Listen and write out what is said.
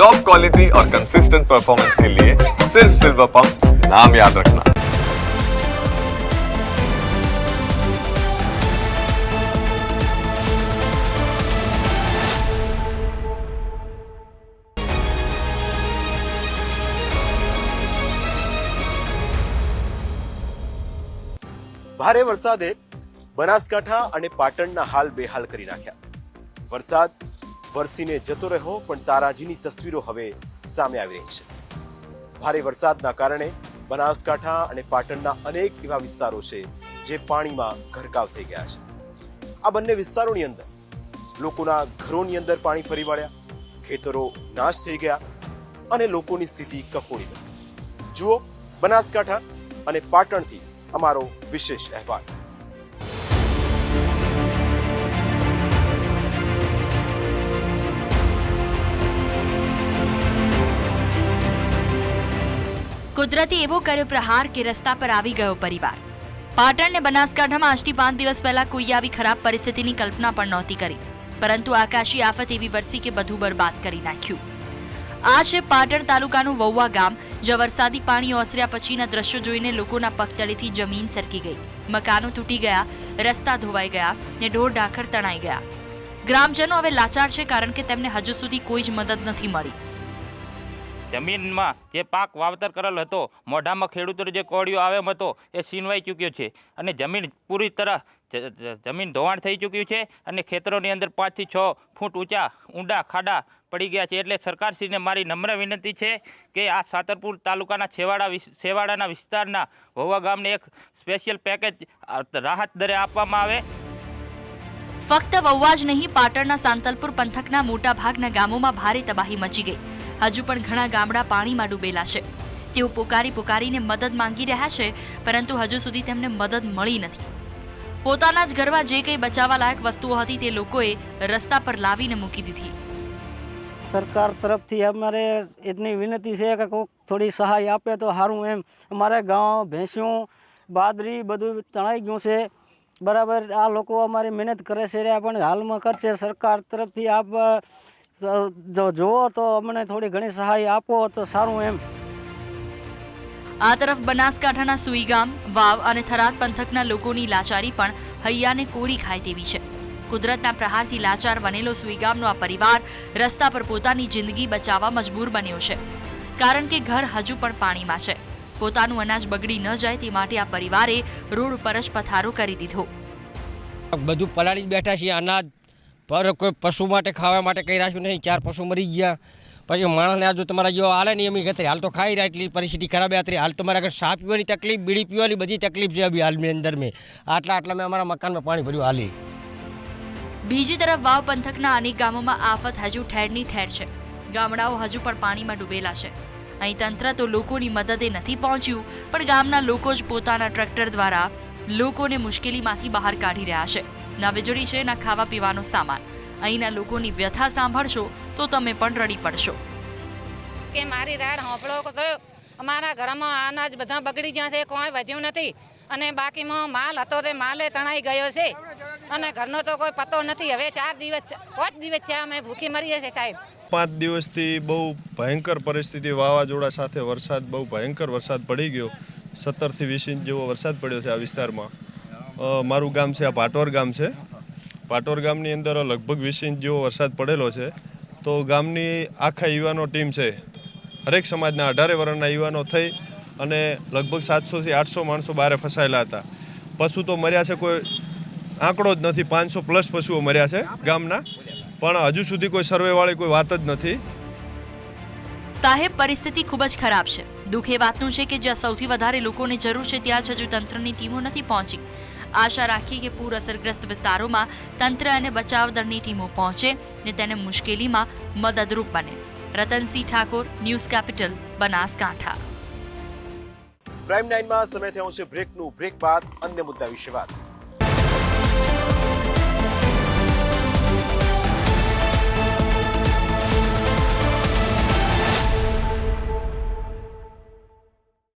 Top quality और consistent performance के लिए सिर्फ सिल्वर पंप नाम याद रखना ભારે વરસાદે બનાસકાંઠા અને પાટણના હાલ બેહાલ કરી નાખ્યા વરસાદ વરસીને જતો રહ્યો, પણ તારાજીની તસવીરો હવે સામે આવી રહી છે. ભારે વરસાદના કારણે બનાસકાંઠા અને પાટણના અનેક એવા વિસ્તારો છે જે પાણીમાં ગરકાવ થઈ ગયા છે. આ બંને વિસ્તારોની અંદર લોકોના ઘરોની અંદર પાણી ફરી વળ્યા, ખેતરો નાશ થઈ ગયા અને લોકોની સ્થિતિ કફોડી બની. જુઓ, બનાસકાંઠા અને પાટણથી અમારો વિશેષ અહેવાલ. કુદરતે એવો કર્યો પ્રહાર કે રસ્તા પર આવી ગયો પરિવાર. પાટણ ને બનાસકાંઠામાં આજથી પાંચ દિવસ પહેલા કોઈ આવી ખરાબ પરિસ્થિતિની કલ્પના પણ નહોતી કરી. પરંતુ આકાશી આફત એવી વરસી કે બધું બરબાદ કરી નાખ્યું. આ છે પાટણ તાલુકાનું વૌવા ગામ, જ્યાં વરસાદી પાણી ઓસર્યા પછીના દ્રશ્યો જોઈને લોકોના પગતળીથી જમીન સરકી ગઈ. મકાનો તૂટી ગયા, રસ્તા ધોવાઈ ગયા ને ઢોર ઢાખર તણાઈ ગયા. ગ્રામજનો હવે લાચાર છે કારણ કે તેમને હજુ સુધી કોઈ જ મદદ નથી મળી. જમીનમાં જે પાક વાવતર કરેલ હતો, મોઢામાં ખેડૂતો જે કોળિયો આવ્યો હતો, એ સીનવાઈ ચૂક્યો છે. અને જમીન પૂરી જ- જમીન ધોવાણ થઈ ચૂક્યું છે અને ખેતરોની અંદર પાંચથી છ ફૂટ ઊંચા, ઊંડા ખાડા પડી ગયા છે. એટલે સરકારશ્રીને મારી નમ્ર વિનંતી છે કે આ સાતરપુર તાલુકાના છેવાડા છેવાડાના વિસ્તારના વહુવા ગામને એક સ્પેશિયલ પેકેજ રાહત દરે આપવામાં આવે. ફક્ત વહુવા જ નહીં, પાટણના સાંતલપુર પંથકના મોટા ભાગના ગામોમાં ભારે તબાહી મચી ગઈ. હજુ પણ ઘણા ગામડા પાણીમાં ડૂબેલા છે. તેઓ પોકારી પોકારીને મદદ માંગી રહ્યા છે, પરંતુ હજુ સુધી તેમને મદદ મળી નથી. પોતાના જ ઘરમાં જે કંઈ બચાવવા લાયક વસ્તુઓ હતી તે લોકોએ રસ્તા પર લાવીને મૂકી દીધી. સરકાર તરફથી અમારે એટલી વિનંતી છે કે કોઈક થોડી સહાય આપે તો સારું એમ. અમારે ગાંવ ભેંસ્યું, બાદરી બધું તણાઈ ગયું છે. બરાબર, આ લોકો અમારી મહેનત કરે છે પણ હાલમાં કરશે. સરકાર તરફથી આપ જો જુઓ તો અમને થોડી ઘણી સહાય આપો તો સારું એમ. આ તરફ બનાસકાંઠાના સુઈગામ વાવ અને થરાદ પંથકના લોકોની લાચારી પણ હૈયાને કોરી ખાય તેવી છે. કુદરતના પ્રહારથી લાચાર બનેલો સુઈગામનો આ પરિવાર રસ્તા પર પોતાની જિંદગી બચાવવા મજબૂર બન્યો છે. કારણ કે ઘર હજુ પણ પાણીમાં છે. પોતાનું અનાજ બગડી ન જાય તે માટે આ પરિવારે રોડ ઉપર જ પથારો કરી દીધો. બધું પલાળી બેઠા છે અનાજ પર કોઈ પશુ માટે ખાવા માટે કંઈ રાખ્યું નહીં, ચાર પશુ મરી ગયા. પછી માણસને આજુ તમારા જેવો હાલે નહીં એમ કહેતા હાલ તો ખાઈ રહ્યા એટલી પરિસ્થિતિ ખરાબ હતી. હાલ તમારા આગળ ચા પીવાની તકલીફ, બીડી પીવાની બધી તકલીફ છે અભી હાલની અંદર મેં. આટલા આટલા મેં અમારા મકાનમાં પાણી ભર્યું હાલી. બીજી તરફ વાવ પંથકના અનેક ગામોમાં આફત હજુ ઠેરની ઠેર છે. ગામડાઓ હજુ પણ પાણીમાં ડૂબેલા છે. અહીં તંત્ર તો લોકોની મદદે નથી પહોંચ્યું, પણ ગામના લોકો જ પોતાના ટ્રેક્ટર દ્વારા લોકોને મુશ્કેલીમાંથી બહાર કાઢી રહ્યા છે. ના વીજળી છે ના ખાવા પીવાનો સામાન. અહીંના લોકોની વ્યથા સાંભળશો તો તમે પણ રડી પડશો. કે મારી રાડ હોંપળો થયો અમારા ઘરમાં અનાજ બધા બગડી ગયા છે કોઈ વધ્યું નથી. અને બાકીમાં માલ હતો તે માલે તણાઈ ગયો છે. અને ઘરનો તો કોઈ પતો નથી. હવે ચાર દિવસ પાંચ દિવસ થયા અમે ભૂખી મરીએ છીએ સાહેબ. પાંચ દિવસથી બહુ ભયંકર પરિસ્થિતિ વાવાઝોડા સાથે વરસાદ બહુ ભયંકર વરસાદ પડી ગયો. સત્તરથી વીસ ઇંચ જેવો વરસાદ પડ્યો છે આ વિસ્તારમાં. મારું ગામ છે, આ પાટોર ગામ છે. પાટોર ગામની અંદર લગભગ વીસ ઇંચ જેવો વરસાદ પડેલો છે. તો ગામની આખા યુવાનો ટીમ છે, હરેક સમાજના અઢારે વર્ણના યુવાનો થઈ અને લગભગ સાતસોથી આઠસો માણસો બહાર ફસાયેલા હતા. પશુ તો મર્યા છે, કોઈ આંકડો જ નથી, પાંચસો પ્લસ પશુઓ મર્યા છે ગામના. પણ હજુ સુધી કોઈ સર્વેવાળી કોઈ વાત જ નથી. સાહેબ, પરિસ્થિતિ ખૂબ જ ખરાબ છે. દુઃખ એ વાતનું છે કે જ્યાં સૌથી વધારે લોકોને જરૂર છે, ત્યાં જ હજુ તંત્રની ટીમો નથી પહોંચી. આશા રાખી કે પૂર અસરગ્રસ્ત વિસ્તારોમાં તંત્ર અને બચાવ દળની ટીમો પહોંચે ને તેને મુશ્કેલીમાં મદદરૂપ બને. Ratansinh Thakor, news capital, Banaskantha. Prime નાઇનમાં સમય થયો છે બ્રેકનું. બ્રેક બાદ અન્ય મુદ્દા વિશે વાત.